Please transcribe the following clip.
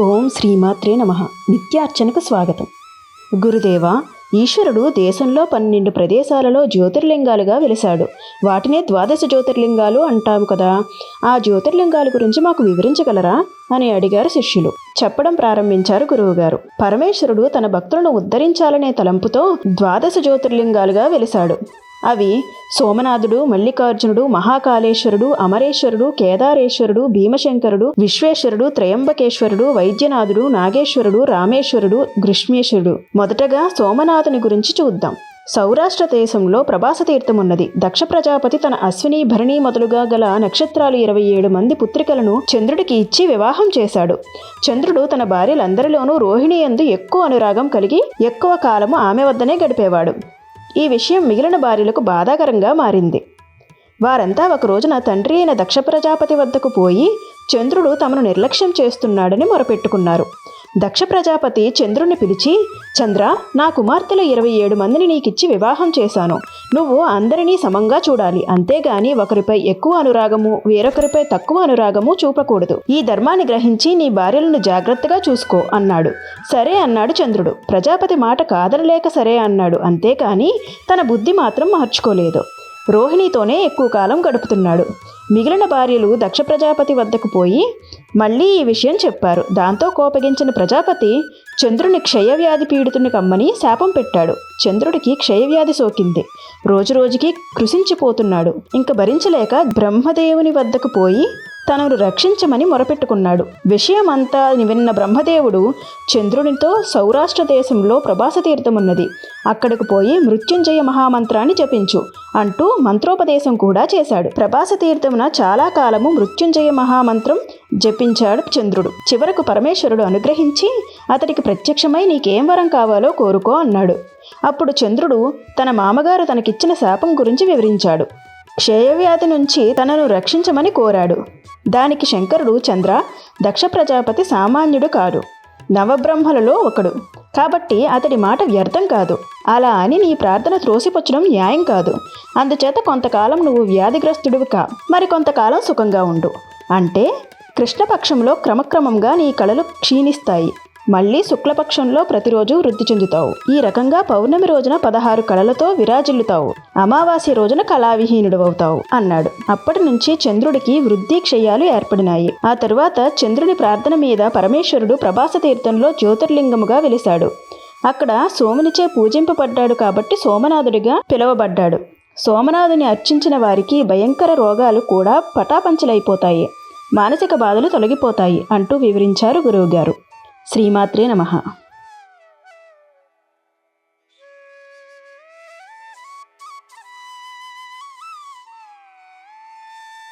ఓం శ్రీమాత్రే నమ. నిత్యార్చనకు స్వాగతం. గురుదేవ ఈశ్వరుడు దేశంలో పన్నెండు ప్రదేశాలలో జ్యోతిర్లింగాలుగా వెలిశాడు. వాటినే ద్వాదశ జ్యోతిర్లింగాలు అంటాము కదా. ఆ జ్యోతిర్లింగాల గురించి మాకు వివరించగలరా? అని అడిగారు శిష్యులు. చెప్పడం ప్రారంభించారు గురువుగారు. పరమేశ్వరుడు తన భక్తులను ఉద్ధరించాలనే తలంపుతో ద్వాదశ జ్యోతిర్లింగాలుగా వెలిశాడు. అవి సోమనాథుడు మల్లికార్జునుడు మహాకాళేశ్వరుడు అమరేశ్వరుడు కేదారేశ్వరుడు భీమశంకరుడు విశ్వేశ్వరుడు త్రయంబకేశ్వరుడు వైద్యనాథుడు నాగేశ్వరుడు రామేశ్వరుడు గృష్మేశ్వరుడు మొదటగా సోమనాథుని గురించి చూద్దాం. సౌరాష్ట్ర దేశంలో ప్రభాస తీర్థం ఉన్నది దక్ష ప్రజాపతి తన అశ్విని భరణి మొదలుగా గల నక్షత్రాలు ఇరవై ఏడు మంది పుత్రికలను చంద్రుడికి ఇచ్చి వివాహం చేశాడు. చంద్రుడు తన భార్యలందరిలోనూ రోహిణి ఎందు ఎక్కువ అనురాగం కలిగి ఎక్కువ కాలము ఆమె వద్దనే గడిపేవాడు. ఈ విషయం మిగిలిన భార్యలకు బాధాకరంగా మారింది. వారంతా ఒక రోజున తండ్రి అయిన దక్ష ప్రజాపతి వద్దకు పోయి చంద్రుడు తమను నిర్లక్ష్యం చేస్తున్నాడని మొరపెట్టుకున్నారు. దక్ష ప్రజాపతి చంద్రుని పిలిచి చంద్ర నా కుమార్తెలు ఇరవై ఏడు మందిని నీకిచ్చి వివాహం చేశాను. నువ్వు అందరినీ సమంగా చూడాలి. అంతేగాని ఒకరిపై ఎక్కువ అనురాగము వేరొకరిపై తక్కువ అనురాగము చూపకూడదు. ఈ ధర్మాన్ని గ్రహించి నీ భార్యలను జాగ్రత్తగా చూసుకో అన్నాడు. సరే అన్నాడు చంద్రుడు. ప్రజాపతి మాట కాదనలేక సరే అన్నాడు. అంతేకాని తన బుద్ధి మాత్రం మార్చుకోలేదు. రోహిణితోనే ఎక్కువ కాలం గడుపుతున్నాడు. మిగిలిన భార్యలు దక్ష ప్రజాపతి వద్దకు పోయి మళ్ళీ ఈ విషయం చెప్పారు. దాంతో కోపగించిన ప్రజాపతి చంద్రుని క్షయవ్యాధి పీడితుని కమ్మని శాపం పెట్టాడు. చంద్రుడికి క్షయవ్యాధి సోకింది. రోజురోజుకి కృషించిపోతున్నాడు ఇంక భరించలేక బ్రహ్మదేవుని వద్దకు పోయి తనను రక్షించమని మొరపెట్టుకున్నాడు. విషయమంతా విన్న బ్రహ్మదేవుడు చంద్రునితో సౌరాష్ట్ర దేశంలో ప్రభాస తీర్థమున్నది. అక్కడికి పోయి మృత్యుంజయ మహామంత్రాన్ని జపించు అంటూ మంత్రోపదేశం కూడా చేశాడు. ప్రభాస తీర్థమున చాలా కాలము మృత్యుంజయ మహామంత్రం జపించాడు చంద్రుడు. చివరకు పరమేశ్వరుడు అనుగ్రహించి అతడికి ప్రత్యక్షమై నీకేం వరం కావాలో కోరుకో అన్నాడు. అప్పుడు చంద్రుడు తన మామగారు తనకిచ్చిన శాపం గురించి వివరించాడు. క్షయవ్యాధి నుంచి తనను రక్షించమని కోరాడు. దానికి శంకరుడు చంద్ర దక్ష ప్రజాపతి సామాన్యుడు కాడు నవబ్రహ్మలలో ఒకడు. కాబట్టి అతడి మాట వ్యర్థం కాదు. అలా అని నీ ప్రార్థన త్రోసిపుచ్చడం న్యాయం కాదు. అందుచేత కొంతకాలం నువ్వు వ్యాధిగ్రస్తుడివి కా. మరి కొంతకాలం సుఖంగా ఉండు. అంటే కృష్ణపక్షంలో క్రమక్రమంగా నీ కళలు క్షీణిస్తాయి. మళ్ళీ శుక్లపక్షంలో ప్రతిరోజు వృద్ధి చెందుతావు. ఈ రకంగా పౌర్ణమి రోజున పదహారు కళలతో విరాజిల్లుతావు. అమావాస్య రోజున కళావిహీనుడు అవుతావు అన్నాడు. అప్పటి నుంచి చంద్రుడికి వృద్ధి క్షయాలు ఏర్పడినాయి. ఆ తరువాత చంద్రుని ప్రార్థన మీద పరమేశ్వరుడు ప్రభాస తీర్థంలో జ్యోతిర్లింగముగా వెలిశాడు. అక్కడ సోమునిచే పూజింపబడ్డాడు కాబట్టి సోమనాథుడిగా పిలువబడ్డాడు. సోమనాథుని అర్చించిన వారికి భయంకర రోగాలు కూడా పటాపంచలైపోతాయి. మానసిక బాధలు తొలగిపోతాయి అంటూ వివరించారు గురువుగారు. శ్రీమాత్రే నమః